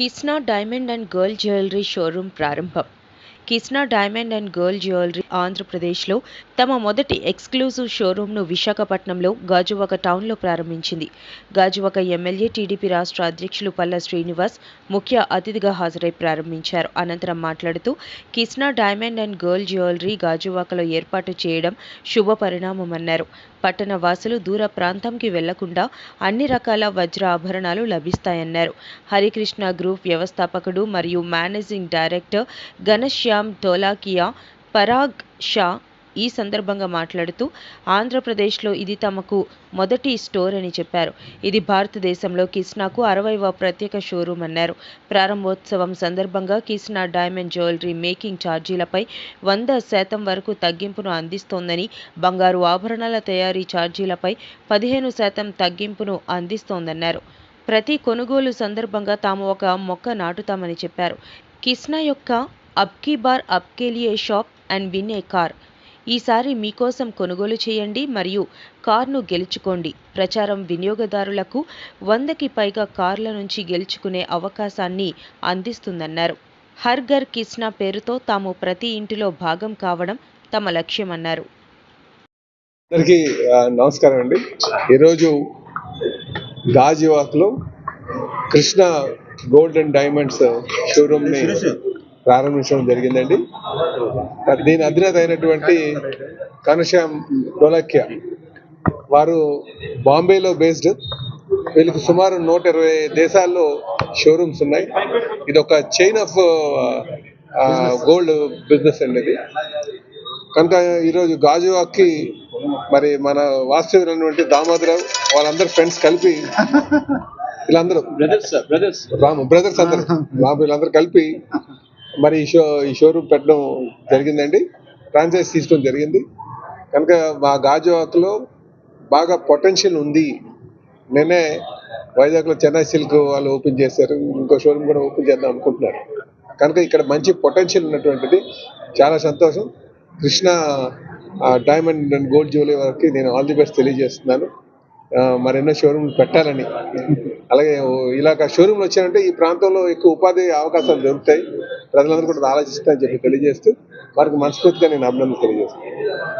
Kisna diamond and gold jewellery showroom ప్రారంభం Kisna diamond and gold jewellery ఆంధ్రప్రదేశ్లో తమ మొదటి ఎక్స్క్లూజివ్ షోరూంను విశాఖపట్నంలో గాజువాక టౌన్లో ప్రారంభించింది. గాజువాక ఎమ్మెల్యే టీడీపీ రాష్ట్ర అధ్యక్షులు పల్లా శ్రీనివాస్ ముఖ్య అతిథిగా హాజరై ప్రారంభించారు. అనంతరం మాట్లాడుతూ Kisna diamond and gold jewellery గాజువాకలో ఏర్పాటు చేయడం శుభ పరిణామమన్నారు పట్టణ వాసులు దూర ప్రాంతంకి వెళ్ళకుండా అన్ని రకాల వజ్ర ఆభరణాలు లభిస్తాయన్నారు. హరికృష్ణ గ్రూప్ వ్యవస్థాపకుడు మరియు మేనేజింగ్ డైరెక్టర్ ఘనశ్యామ్ ధోలాకియా పరాగ్ షా ఈ సందర్భంగా మాట్లాడుతూ ఆంధ్రప్రదేశ్లో ఇది తమకు మొదటి స్టోర్ అని చెప్పారు. ఇది భారతదేశంలో కిస్నాకు అరవైవ ప్రత్యేక షోరూం అన్నారు. ప్రారంభోత్సవం సందర్భంగా కిస్నా డైమండ్ జ్యువెలరీ మేకింగ్ ఛార్జీలపై వంద శాతం వరకు తగ్గింపును అందిస్తోందని బంగారు ఆభరణాల తయారీ ఛార్జీలపై పదిహేను శాతం తగ్గింపును అందిస్తోందన్నారు. ప్రతి కొనుగోలు సందర్భంగా తాము ఒక మొక్క నాటుతామని చెప్పారు. కిస్నా యొక్క అబ్కీ బార్ అబ్కేలియే shop and win a car. ఈసారి మీకోసం కొనుగోలు చేయండి మరియు కార్ను గెలుచుకోండి. ప్రచారం వినియోగదారులకు వందకి పైగా కార్ల నుంచి గెలుచుకునే అవకాశాన్ని అందిస్తుందన్నారు. హర్ ఘర్ కిస్నా పేరుతో తాము ప్రతి ఇంటిలో భాగం కావడం తమ లక్ష్యమన్నారు. అందరికీ నమస్కారం అండి. ఈరోజు గాజువాక్లో కృష్ణ గోల్డ్ అండ్ డైమండ్స్ షోరూమ్ని ప్రారంభించడం జరిగిందండి. దీని అధినేత అయినటువంటి కనశ్యామ్ డోలక్య వారు బాంబేలో బేస్డ్ వీళ్ళకి సుమారు నూట ఇరవై దేశాల్లో షోరూమ్స్ ఉన్నాయి. ఇది ఒక చైన్ ఆఫ్ గోల్డ్ బిజినెస్ అండి ఇది. కనుక ఈరోజు గాజువాక్కి మరి మన వాస్తవ్యులైనటువంటి దామోదరావు వాళ్ళందరూ ఫ్రెండ్స్ కలిపి వీళ్ళందరూ బ్రదర్స్ బ్రదర్స్ రాము బ్రదర్స్ అందరూ. రాము వీళ్ళందరూ కలిపి మరి ఈ షో ఈ షోరూమ్ పెట్టడం జరిగిందండి. ఫ్రాంచైజ్ తీసుకోవడం జరిగింది. కనుక మా గాజువాకలో బాగా పొటెన్షియల్ ఉంది. నేనే వైజాగ్లో చెన్నై సిల్క్ వాళ్ళు ఓపెన్ చేశారు. ఇంకో షోరూమ్ కూడా ఓపెన్ చేద్దాం అనుకుంటున్నారు. కనుక ఇక్కడ మంచి పొటెన్షియల్ ఉన్నటువంటిది. చాలా సంతోషం. Krishna diamond and gold jewellery వరకు నేను ఆల్ ది బెస్ట్ తెలియజేస్తున్నాను. మరెన్నో షోరూమ్ పెట్టాలని. అలాగే ఇలాగ షోరూమ్లు వచ్చారంటే ఈ ప్రాంతంలో ఎక్కువ ఉపాధి అవకాశాలు దొరుకుతాయి. ప్రజలందరూ కూడా ఆలోచిస్తారని చెప్పి తెలియజేస్తూ వారికి మనస్ఫూర్తిగా నేను అభినందన తెలియజేస్తాను